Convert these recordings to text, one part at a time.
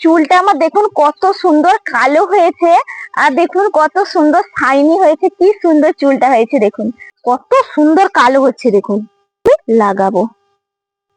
চুলটা আমার দেখুন কত সুন্দর কালো হয়েছে, আর দেখুন কত সুন্দর শাইনি হয়েছে, কি সুন্দর চুলটা হয়েছে দেখুন। কত সুন্দর কালো হচ্ছে দেখুন। লাগাবো।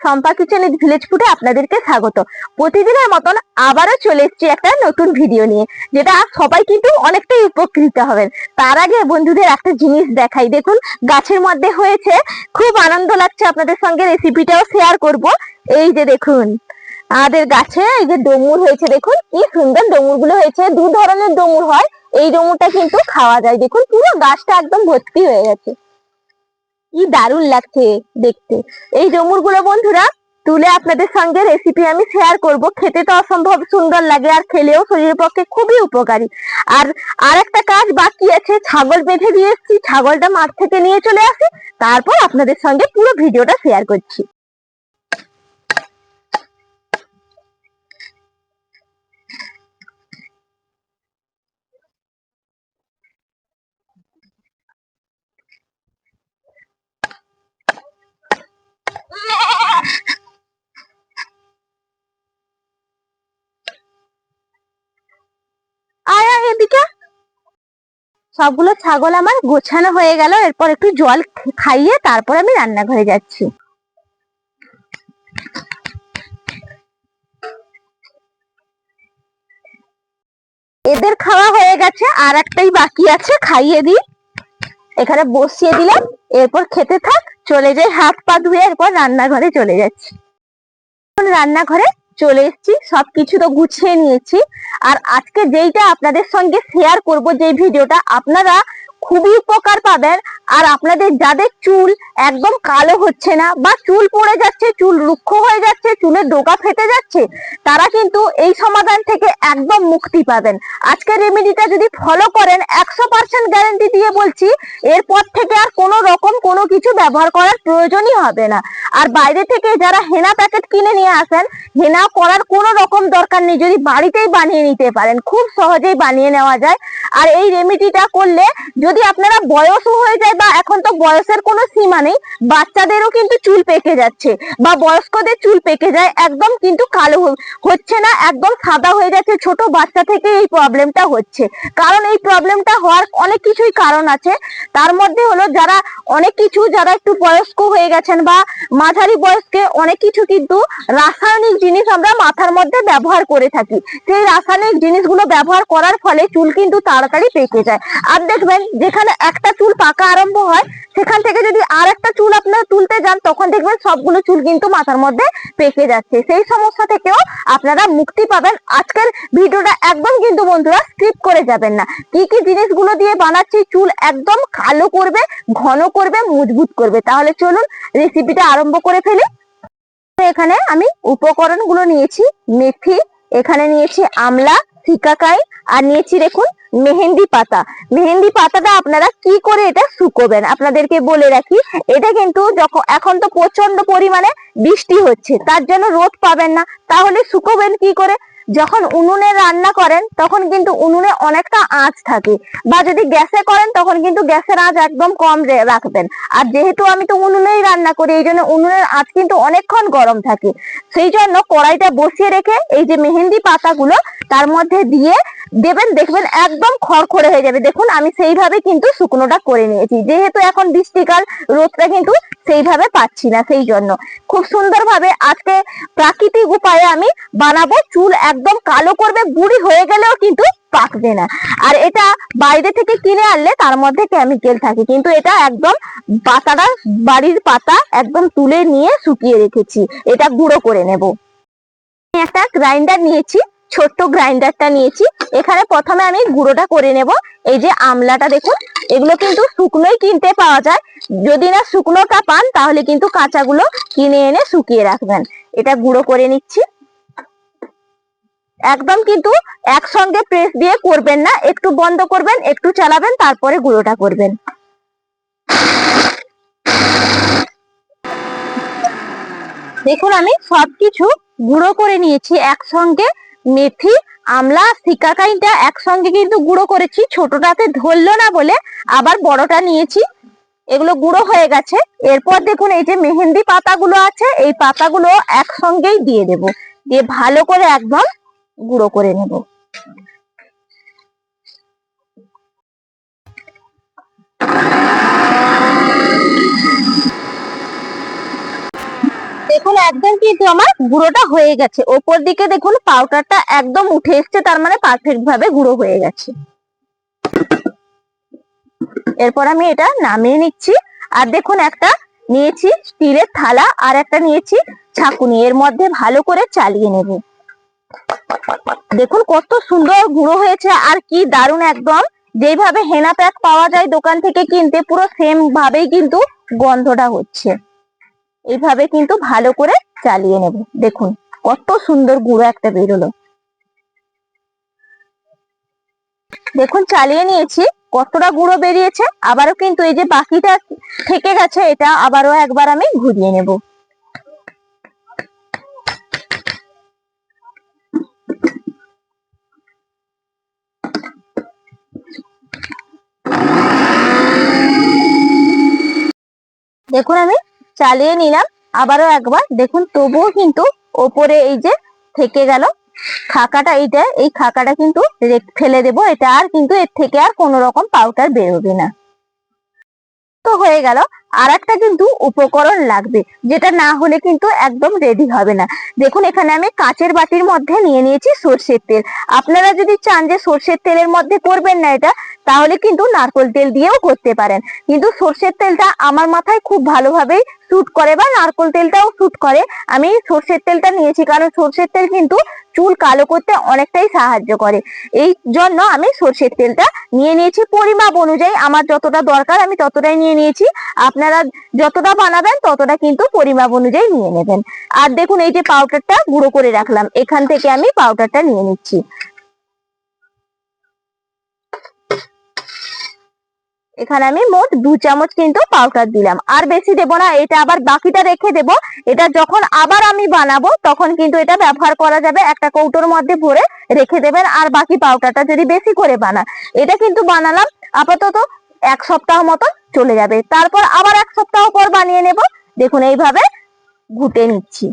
সম্পা কিচেন ভিলেজ ফুডে আপনাদেরকে স্বাগত। প্রতিদিনের মতন আবারও চলে এসেছি একটা নতুন ভিডিও নিয়ে, যেটা সবাই কিন্তু অনেকটাই উপকৃত হবেন। তার আগে বন্ধুদের একটা জিনিস দেখাই। দেখুন, গাছের মধ্যে হয়েছে, খুব আনন্দ লাগছে আপনাদের সঙ্গে রেসিপিটাও শেয়ার করব। এই যে দেখুন। আমাদের গাছে এই যে ডমুর হয়েছে, দেখুন, কি সুন্দর ডমুরগুলো হয়েছে। দু ধরনের ডমুর হয়, এই ডমুরটা কিন্তু খাওয়া যায়। দেখুন, পুরো গাছটা একদম ভর্তি হয়ে গেছে। কি দারুণ লাগছে দেখতে। এই ডমুরগুলো বন্ধুরা, তুলে আপনাদের সঙ্গে রেসিপি আমি শেয়ার করব। খেতে তো অসম্ভব সুন্দর লাগে, আর খেলেও শরীরের পক্ষে খুবই উপকারী। আর আর একটা কাজ বাকি আছে, ছাগল বেঁধে দিয়ে এসেছি। ছাগলটা মাঠ থেকে নিয়ে চলে আসি, তারপর আপনাদের সঙ্গে পুরো ভিডিওটা শেয়ার করছি। সবগুলো ছাগল আমার গোছানো হয়ে গেল। এরপর একটু জল খাইয়ে তারপর আমি রান্নাঘরে যাচ্ছি। এদের খাওয়া হয়ে গেছে, আর একটাই বাকি আছে, খাইয়ে দিই। এখানে বসিয়ে দিলাম, এরপর খেতে থাক, চলে যাই, হাত পা ধুয়ে এরপর রান্নাঘরে চলে যাচ্ছি। রান্নাঘরে চলে এসেছি, সবকিছু তো গুছিয়ে নিয়েছি। আর আজকে যেইটা আপনাদের সঙ্গে শেয়ার করব যে ভিডিওটা, আপনারা খুবই উপকার পাবেন। আর আপনাদের যাদের চুল একদম কালো হচ্ছে না বা চুল পড়ে যাচ্ছে, চুল রুক্ষ হয়ে যাচ্ছে, চুলের ডোকা ফেটে যাচ্ছে, তারা কিন্তু এই সমাধান থেকে একদম মুক্তি পাবেন। আজকের রেমেডিটা যদি ফলো করেন, একশো পার্সেন্ট গ্যারেন্টি দিয়ে বলছি, এরপর থেকে আর কোনো রকম কোনো কিছু ব্যবহার করার প্রয়োজনই হবে না। আর বাইরে থেকে যারা হেনা প্যাকেট কিনে নিয়ে আসেন, হেনা করার কোনো রকম দরকার নেই। যদি বাড়িতেই বানিয়ে নিতে পারেন, খুব সহজেই বানিয়ে নেওয়া যায়। আর এই রেমেডিটা করলে যদি আপনারা বয়সও হয়ে যায় বা এখন তো বয়সের কোনো সীমা নেই, বাচ্চাদেরও কিন্তু চুল পেকে যাচ্ছে বা বয়স্কদের চুল পেকে যায়, একদম কিন্তু কালো হচ্ছে না, একদম সাদা হয়ে যাচ্ছে, ছোট বাচ্চা থেকে এই প্রবলেমটা হচ্ছে। কারণ এই প্রবলেমটা হওয়ার অনেক কিছুই কারণ আছে। তার মধ্যে হলো যারা অনেক কিছু, যারা একটু বয়স্ক হয়ে গেছেন বা মাঝারি বয়স্কে অনেক কিছু কিন্তু রাসায়নিক জিনিস আমরা মাথার মধ্যে ব্যবহার করে থাকি। সেই রাসায়নিক জিনিসগুলো ব্যবহার করার ফলে চুল কিন্তু তাড়াতাড়ি পেকে যায়। আর দেখবেন যেখানে একটা চুল পাকা আরম্ভ হয়, সেখান থেকে যদি আর একটা চুল আপনারা তুলতে যান, তখন দেখবেন সবগুলো চুল কিন্তু মাথার মধ্যে পেকে যাচ্ছে। সেই সমস্যা থেকেও আপনারা মুক্তি পাবেন। আজকের ভিডিওটা একদম কিন্তু বন্ধুরা স্কিপ করে যাবেন না। কি কি জিনিসগুলো দিয়ে বানাচ্ছি, চুল একদম কালো করবে, ঘন করবে, মজবুত করবে। তাহলে চলুন রেসিপিটা আরম্ভ করে ফেলি। এখানে আমি উপকরণগুলো নিয়েছি, মেথি, এখানে নিয়েছি আমলা সিকাকাই আর নিয়েছি দেখুন মেহেন্দি পাতা। মেহেন্দি পাতাটা আপনারা কি করে এটা শুকোবেন? আপনাদেরকে বলে রাখি, এটা কিন্তু যখন এখন তো প্রচণ্ড পরিমাণে বৃষ্টি হচ্ছে, তার জন্য রোদ পাবেন না। তাহলে শুকোবেন কি করে? যখন উনুনে রান্না করেন, তখন কিন্তু উনুনে অনেকটা আঁচ থাকে। বা যদি গ্যাসে করেন, তখন কিন্তু গ্যাসের আঁচ একদম কম রাখবেন। আর যেহেতু আমি তো উনুনেই রান্না করি, এই জন্য উনুনের আঁচ কিন্তু অনেকক্ষণ গরম থাকে। সেই জন্য কড়াইটা বসিয়ে রেখে এই যে মেহেন্দি পাতাগুলো তার মধ্যে দিয়ে দেবেন, দেখবেন একদম খড়খড়ে হয়ে যাবে। দেখুন, আমি সেইভাবে কিন্তু শুকনোটা করে নিয়েছি। যেহেতু এখন বৃষ্টিকাল, রোদটা কিন্তু সেইভাবে পাচ্ছি না সেই জন্য। খুব সুন্দরভাবে আজকে প্রাকৃতিক উপায়ে আমি বানাবো। চুল একদম কালো করবে, বুড়ি হয়ে গেলেও কিন্তু পাকবে না। আর এটা বাইরে থেকে কিনে আনলে তার মধ্যে কেমিক্যাল থাকে। কিন্তু এটা একদম পাতাটা, বাড়ির পাতা একদম তুলে নিয়ে শুকিয়ে রেখেছি। এটা গুঁড়ো করে নেব। একটা গ্রাইন্ডার নিয়েছি। ছোট্ট গ্রাইন্ডারটা নিয়েছি। এখানে প্রথমে আমি গুঁড়োটা করে নেব। এই যে আমলাটা দেখুন, এগুলো কিন্তু শুকনোই কিনতে পাওয়া যায়। যদি না শুকনোটা পান, তাহলে কিন্তু কাঁচাগুলো কিনে এনে শুকিয়ে রাখবেন। এটা গুঁড়ো করে নিচ্ছি। একদম কিন্তু একসঙ্গে প্রেস দিয়ে করবেন না। একটু বন্ধ করবেন, একটু চালাবেন, তারপরে গুঁড়োটা করবেন। দেখুন, আমি সবকিছু গুঁড়ো করে নিয়েছি একসঙ্গে। মেথি, আমলা সিকাকাইটা একসঙ্গে কিন্তু গুঁড়ো করেছি। ছোটটাতে ধরলো না বলে আবার বড়টা নিয়েছি। এগুলো গুঁড়ো হয়ে গেছে। এরপর দেখুন এই যে মেহেন্দি পাতাগুলো আছে, এই পাতাগুলো একসঙ্গেই দিয়ে দেব। দিয়ে ভালো করে একদম গুঁড়ো করে নেব। দেখুন, একদম কিন্তু আমার গুঁড়োটা হয়ে গেছে। ওপর দিকে দেখুন পাউডারটা একদম উঠে এসছে, তার মানে পারফেক্ট ভাবে গুঁড়ো হয়ে গেছে। এরপর আমি এটা নামিয়ে নিচ্ছি। আর দেখুন, একটা নিয়েছি স্টিলের থালা আর একটা নিয়েছি ছাকুনি এর মধ্যে ভালো করে চালিয়ে নেব। দেখুন, কত সুন্দর গুঁড়ো হয়েছে আর কি দারুণ একদম। যেভাবে হেনা প্যাক পাওয়া যায় দোকান থেকে কিনতে, পুরো সেম ভাবেই কিন্তু গন্ধটা হচ্ছে। এইভাবে কিন্তু ভালো করে চালিয়ে নেব। দেখুন, কত সুন্দর গুঁড়ো একটা বেরোলো। দেখুন, চালিয়ে নিয়েছি। কতটা গুঁড়ো বেরিয়েছে, আবারও কিন্তু এই যে বাকিটা থেকে গেছে, এটা আবারও একবার আমি ঘুরিয়ে নেব। দেখুন আমি চালিয়ে নিলাম। আবারও একবার দেখুন, তবুও কিন্তু ওপরে এই যে থেকে গেল খাকাটা, এইটা, এই খাকাটা কিন্তু ফেলে দেব। এটা আর কিন্তু এর থেকে আর কোনো রকম পাউডার বেরোবে না। তো হয়ে গেল। আর একটা কিন্তু উপকরণ লাগবে, যেটা না হলে কিন্তু একদম রেডি হবে না। দেখুন, এখানে আমি কাঁচের বাটির মধ্যে নিয়ে নিয়েছি সর্ষের তেল। আপনারা যদি চান যে সর্ষের তেলের মধ্যে করবেন না এটা, তাহলে কিন্তু নারকোল তেল দিয়েও করতে পারেন। কিন্তু সর্ষের তেলটা আমার মাথায় খুব ভালোভাবেই স্যুট করে বা নারকোল তেলটাও স্যুট করে। আমি সর্ষের তেলটা নিয়েছি, কারণ সর্ষের তেল কিন্তু চুল কালো করতে অনেকটাই সাহায্য করে। এই জন্য আমি সর্ষের তেলটা নিয়ে নিয়েছি পরিমাপ অনুযায়ী। আমার যতটা দরকার আমি ততটাই নিয়ে নিয়েছি। আপনারা যতটা বানাবেন, ততটা কিন্তু পরিমাপ অনুযায়ী নিয়ে নেবেন। আর দেখুন, এই যে পাউডারটা গুঁড়ো করে রাখলাম, এখান থেকে আমি পাউডারটা নিয়ে নিচ্ছি। এখানে আমি মোট দু চামচ কিন্তু পাউডার দিলাম। আর বেশি দেবো না, এটা আবার বাকিটা রেখে দেব। এটা যখন আবার আমি বানাবো, তখন কিন্তু এটা ব্যবহার করা যাবে, একটা কৌটোর মধ্যে ভরে রেখে দেবেন। আর বাকি পাউডারটা যদি বেশি করে বানান, এটা কিন্তু বানালাম আপাতত এক সপ্তাহ মতো চলে যাবে। তারপর আবার এক সপ্তাহ পর বানিয়ে নেব। দেখুন, এইভাবে ঘুটে নিচ্ছি।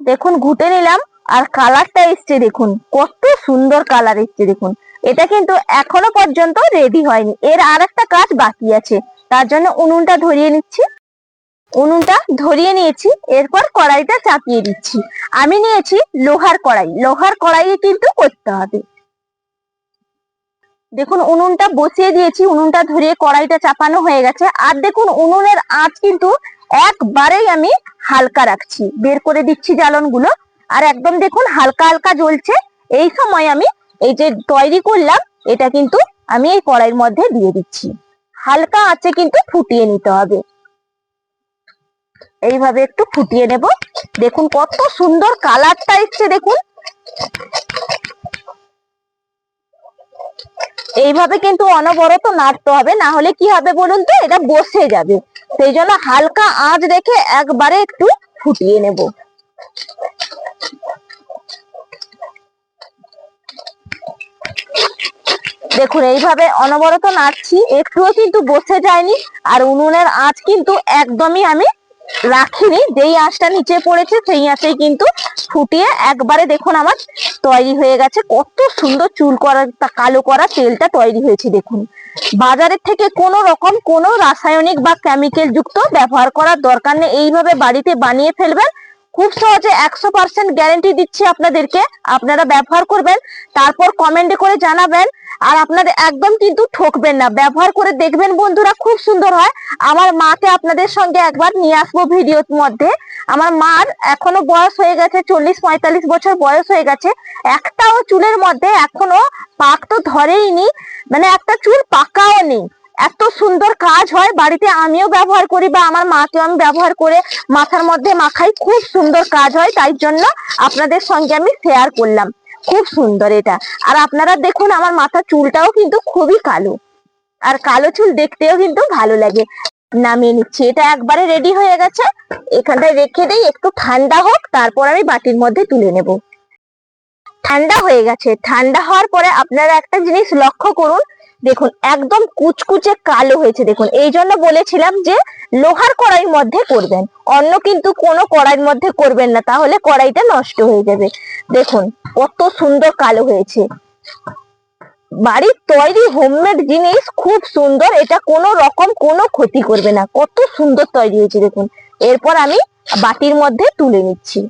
দেখুন, ঘুটে নিলাম। আর কালারটা এসছে, দেখুন, কত সুন্দর কালার এসছে, দেখুন। এটা কিন্তু এখনও পর্যন্ত রেডি হয়নি। এর আর একটা কাজ বাকি আছে। তার জন্য উনুনটা ধরিয়ে নিচ্ছি। উনুনটা ধরিয়ে নিয়েছি। এরপর কড়াইটা চাপিয়ে দিচ্ছি। আমি নিয়েছি লোহার কড়াই। লোহার কড়াইয়ে কিন্তু করতে হবে। দেখুন, উনুনটা বসিয়ে দিয়েছি, উনুনটা ধরিয়ে কড়াইটা চাপানো হয়ে গেছে। আর দেখুন, উনুনের আঁচ কিন্তু একবারেই আমি হালকা রাখছি। বের করে দিচ্ছি জ্বালনগুলো। আর একদম দেখুন, হালকা হালকা জ্বলছে। এই সময় আমি এই যে তৈরি করলাম, এটা কিন্তু আমি এই কড়াইয়ের মধ্যে দিয়ে দিচ্ছি। হালকা আঁচে কিন্তু ফুটিয়ে নিতে হবে। এইভাবে একটু ফুটিয়ে নেব। দেখুন, কত সুন্দর কালারটা এসছে, দেখুন। এইভাবে কিন্তু অনবরত নাড়তে হবে, না হলে কি হবে বলুন তো? এটা বসে যাবে। সেই জন্য হালকা আঁচ রেখে একবারে একটু ফুটিয়ে নেব। দেখুন, এইভাবে অনবরত নাড়ছি। একটুও কিন্তু বসে যায়নি। আর উনুনের আঁচ কিন্তু একদমই আমি রাখিনি। যেই আঁচটা নিচে পড়েছে, সেই আঁচেই কিন্তু ফুটিয়ে একবারে দেখুন আমার তৈরি হয়ে গেছে। কত সুন্দর চুল করা কালো করা তেলটা তৈরি হয়েছে, দেখুন। বাজারের থেকে কোনো রকম কোনো রাসায়নিক বা কেমিক্যাল যুক্ত ব্যবহার করার দরকার নেই। এইভাবে বাড়িতে বানিয়ে ফেলবেন। খুব সহজে একশো পার্সেন্ট গ্যারেন্টি দিচ্ছি আপনাদেরকে। আপনারা ব্যবহার করবেন, তারপর কমেন্টে করে জানাবেন, আর আপনাদের একদম কিন্তু ঠকবেন না। ব্যবহার করে দেখবেন বন্ধুরা, খুব সুন্দর হয়। আমার মাকে আপনাদের সঙ্গে একবার নিয়ে আসব ভিডিওর মধ্যে। আমার মার এখনও বয়স হয়ে গেছে, চল্লিশ পঁয়তাল্লিশ বছর বয়স হয়ে গেছে। একটাও চুলের মধ্যে এখনও পাক তো ধরেইনি মানে একটা চুল পাকাও নেই। এত সুন্দর কাজ হয় বাড়িতে আমিও ব্যবহার করি বা আমার মাকেও আমি ব্যবহার করে মাথার মধ্যে মাখাই। খুব সুন্দর কাজ হয়, তাই জন্য আপনাদের সঙ্গে আমি শেয়ার করলাম। খুব সুন্দর এটা। আর আপনারা দেখুন, আমার মাথার চুলটাও কিন্তু খুবই কালো। আর কালো চুল দেখতেও কিন্তু ভালো লাগে। নামিয়ে নিচ্ছি। এটা একবারে রেডি হয়ে গেছে। এখানটায় রেখে দিই, একটু ঠান্ডা হোক, তারপর আমি বাটির মধ্যে তুলে নেব। ঠান্ডা হয়ে গেছে। ঠান্ডা হওয়ার পরে আপনারা একটা জিনিস লক্ষ্য করুন দেখুন, একদম কুচকুচে কালো হয়েছে, দেখুন। এই জন্য বলেছিলাম যে, লোহার কড়াইয়ের মধ্যে করবেন। অন্য কিন্তু কোনো কড়াইয়ের মধ্যে করবেন না, তাহলে কড়াইটা নষ্ট হয়ে যাবে। দেখুন, কত সুন্দর কালো হয়েছে। বাড়ির তৈরি হোমমেড জিনিস খুব সুন্দর, এটা কোনো রকম কোনো ক্ষতি করবে না। কত সুন্দর তৈরি হয়েছে, দেখুন। এরপর আমি বাটির মধ্যে তুলে নিচ্ছি।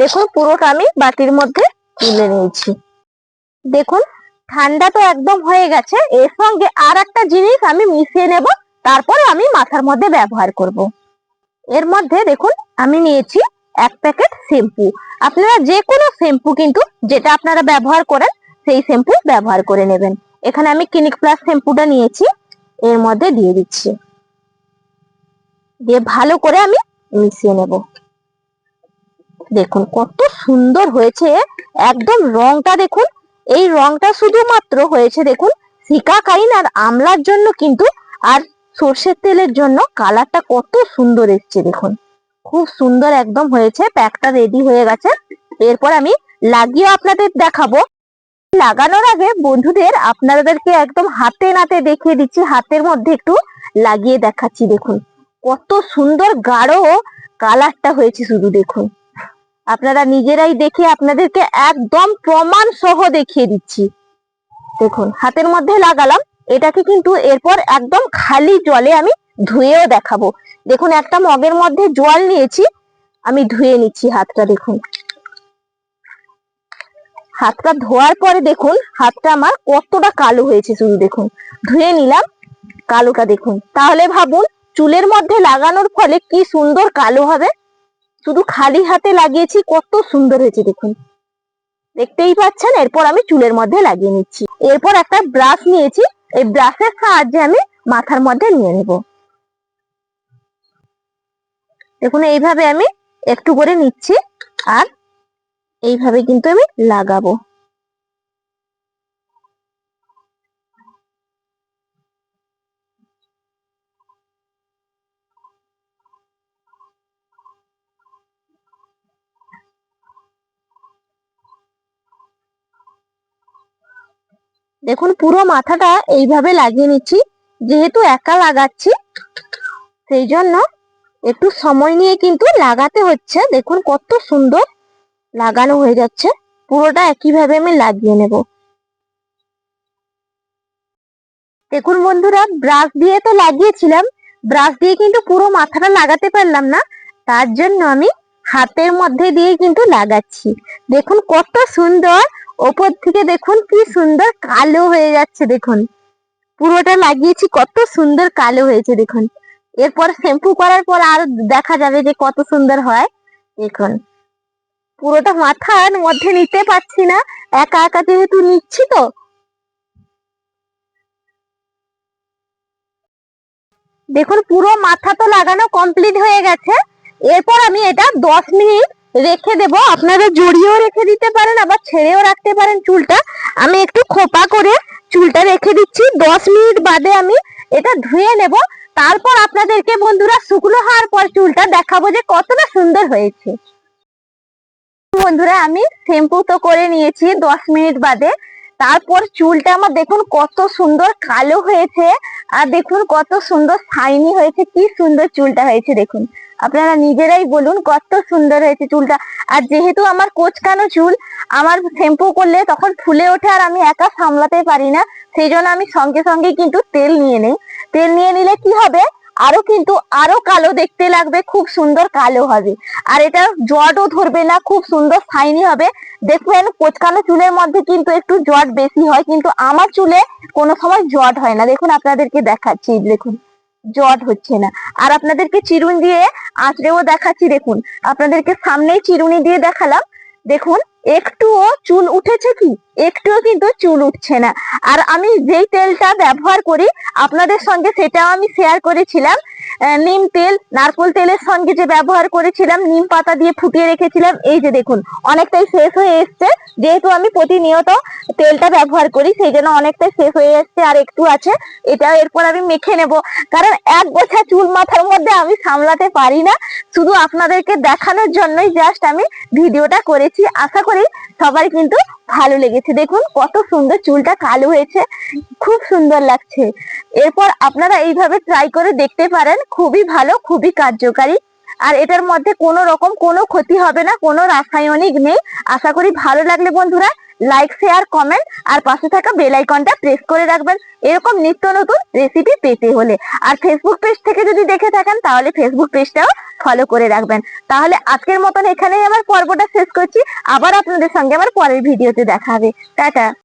দেখুন, পুরোটা আমি বাটির মধ্যে তুলে নিয়েছি। দেখুন, ঠান্ডা তো একদম হয়ে গেছে। এর সঙ্গে আর একটা জিনিস আমি মিশিয়ে নেব, তারপর আমি মাথার মধ্যে ব্যবহার করব। এর মধ্যে দেখুন, আমি নিয়েছি এক প্যাকেট শ্যাম্পু। আপনারা যে কোনো শ্যাম্পু কিন্তু যেটা আপনারা ব্যবহার করেন, সেই শ্যাম্পু ব্যবহার করে নেবেন। এখানে আমি ক্লিনিক প্লাস শ্যাম্পুটা নিয়েছি, এর মধ্যে দিয়ে দিচ্ছি। দিয়ে ভালো করে আমি মিশিয়ে নেব। দেখুন, কত সুন্দর হয়েছে। একদম রংটা দেখুন, এই রংটা শুধুমাত্র হয়েছে দেখুন সিকাকাইন আর আমলার জন্য কিন্তু, আর সর্ষের তেলের জন্য কালারটা কত সুন্দর এসছে দেখুন। খুব সুন্দর একদম হয়েছে, প্যাকটা রেডি হয়ে গেছে। এরপর আমি লাগিয়ে আপনাদের দেখাবো। লাগানোর আগে বন্ধুদের, আপনাদেরকে একদম হাতে নাতে দেখিয়ে দিচ্ছি, হাতের মধ্যে একটু লাগিয়ে দেখাচ্ছি দেখুন। কত সুন্দর গাঢ় কালারটা হয়েছে শুধু দেখুন। আপনারা নিজেরাই দেখে আপনাদেরকে একদম প্রমাণ সহ দেখিয়ে দিচ্ছি। দেখুন, হাতের মধ্যে লাগালাম। এটাকে কিন্তু এরপর একদম খালি জলে আমি ধুয়েও দেখাবো। দেখুন, একটা মগের মধ্যে জল নিয়েছি। আমি ধুয়ে নিচ্ছি হাতটা, দেখুন। হাতটা ধোয়ার পরে দেখুন, হাতটা আমার কতটা কালো হয়েছে শুধু দেখুন। ধুয়ে নিলাম, কালোটা দেখুন। তাহলে ভাবুন, চুলের মধ্যে লাগানোর ফলে কি সুন্দর কালো হবে? শুধু খালি হাতে লাগিয়েছি, কত সুন্দর হয়েছে দেখুন। দেখতেই পাচ্ছেন, এরপর আমি চুলের মধ্যে লাগিয়ে নিচ্ছি। এরপর একটা ব্রাশ নিয়েছি, এই ব্রাশের সাহায্যে আমি মাথার মধ্যে নিয়ে নেব। দেখুন, এইভাবে আমি একটু করে নিচ্ছি, আর এইভাবে কিন্তু আমি লাগাবো। দেখুন, পুরো মাথাটা এইভাবে লাগিয়ে নিচ্ছি। যেহেতু একা লাগাচ্ছি, সেই জন্য একটু সময় নিয়ে কিন্তু লাগাতে হচ্ছে। দেখুন, কত সুন্দর লাগানো হয়ে যাচ্ছে। পুরোটা একইভাবে আমি লাগিয়ে নেব। দেখুন বন্ধুরা ব্রাশ দিয়ে তো লাগিয়েছিলাম। ব্রাশ দিয়ে কিন্তু পুরো মাথাটা লাগাতে পারলাম না। তার জন্য আমি হাতের মধ্যে দিয়ে কিন্তু লাগাচ্ছি। দেখুন, কত সুন্দর ওপর থেকে দেখুন কি সুন্দর কালো হয়ে যাচ্ছে, দেখুন। পুরোটা লাগিয়েছি, কত সুন্দর কালো হয়েছে, দেখুন। এরপর শ্যাম্পু করার পর আর দেখা যাবে যে কত সুন্দর হয়, দেখুন। পুরোটা মাথার মধ্যে নিতে পারছি না, একা একা যেহেতু নিচ্ছি তো। দেখুন, পুরো মাথা তো লাগানো কমপ্লিট হয়ে গেছে। এরপর আমি এটা দশ মিনিট রেখে দেব। আপনারা জড়িয়েও রেখে দিতে পারেন, আবার ছেড়েও রাখতে পারেন চুলটা। আমি একটু খোপা করে চুলটা রেখে দিচ্ছি। দশ মিনিট বাদে আমি এটা ধুয়ে নেব। তারপর আপনাদেরকে বন্ধুরা শুকনো হওয়ার পর চুলটা দেখাবো যে কতটা সুন্দর হয়েছে। বন্ধুরা, আমি শ্যাম্পু তো করে নিয়েছি দশ মিনিট বাদে। তারপর চুলটা আমার দেখুন কত সুন্দর কালো হয়েছে, আর দেখুন কত সুন্দর শাইনি হয়েছে, কি সুন্দর চুলটা হয়েছে দেখুন। আপনারা নিজেরাই বলুন কত সুন্দর হয়েছে চুলটা। আর যেহেতু আমার কোচকানো চুল, আমার শ্যাম্পু করলে তখন ফুলে ওঠে আর আমি একা সামলাতে পারি না, সেই জন্য আমি সঙ্গে সঙ্গে কিন্তু তেল নিয়ে নেই। তেল নিয়ে নিলে কি হবে? আরও কিন্তু আরও কালো দেখতে লাগবে, খুব সুন্দর কালো হবে। আর এটা জটও ধরবে না, খুব সুন্দর শাইনি হবে। দেখবেন কোচকানো চুলের মধ্যে কিন্তু একটু জট বেশি হয়, কিন্তু আমার চুলে কোনো সময় জট হয় না। দেখুন, আপনাদেরকে দেখাচ্ছি, দেখুন, জট হচ্ছে না। আর আপনাদেরকে চিরুন দিয়ে আঁচড়েও দেখাচ্ছি, দেখুন। আপনাদেরকে সামনেই চিরুনি দিয়ে দেখালাম। দেখুন একটুও চুল উঠেছে কি? একটুও কিন্তু চুল উঠছে না। আর আমি যেই তেলটা ব্যবহার করি, আপনাদের সঙ্গে সেটাও আমি শেয়ার করেছিলাম। নিম তেল, নারকোল তেলের সঙ্গে যে ব্যবহার করেছিলাম, নিম পাতা দিয়ে ফুটিয়ে রেখেছিলাম, এই যে দেখুন, অনেকটাই শেষ হয়ে এসছে। যেহেতু আমি প্রতিনিয়ত তেলটা ব্যবহার করি, সেই জন্য অনেকটাই শেষ হয়ে এসছে আর একটু আছে। এটা এরপর আমি মেখে নেব। কারণ এক গোছা চুল মাথার মধ্যে আমি সামলাতে পারি না। শুধু আপনাদেরকে দেখানোর জন্যই জাস্ট আমি ভিডিওটা করেছি। আশা করি সবার কিন্তু ভালো লেগেছে। দেখুন কত সুন্দর চুলটা কালো হয়েছে, খুব সুন্দর লাগছে। এরপর আপনারা এইভাবে ট্রাই করে দেখতে পারেন, খুবই ভালো, খুবই কার্যকারী। আর এটার মধ্যে কোনো রকম কোনো ক্ষতি হবে না, কোনো রাসায়নিক নেই। আশা করি ভালো লাগলে বন্ধুরা লাইক শেয়ার কমেন্ট আর পাশে থাকা বেল আইকনটা প্রেস করে রাখবেন। এরকম নিত্য নতুন রেসিপি পেতে হলে। আর ফেসবুক পেজ থেকে যদি দেখে থাকেন, তাহলে ফেসবুক পেজটাও ফলো করে রাখবেন। তাহলে আজকের মতন এখানেই আমার পর্বটা শেষ করছি। আবার আপনাদের সঙ্গে আমার পরের ভিডিওতে দেখাবে টাটা!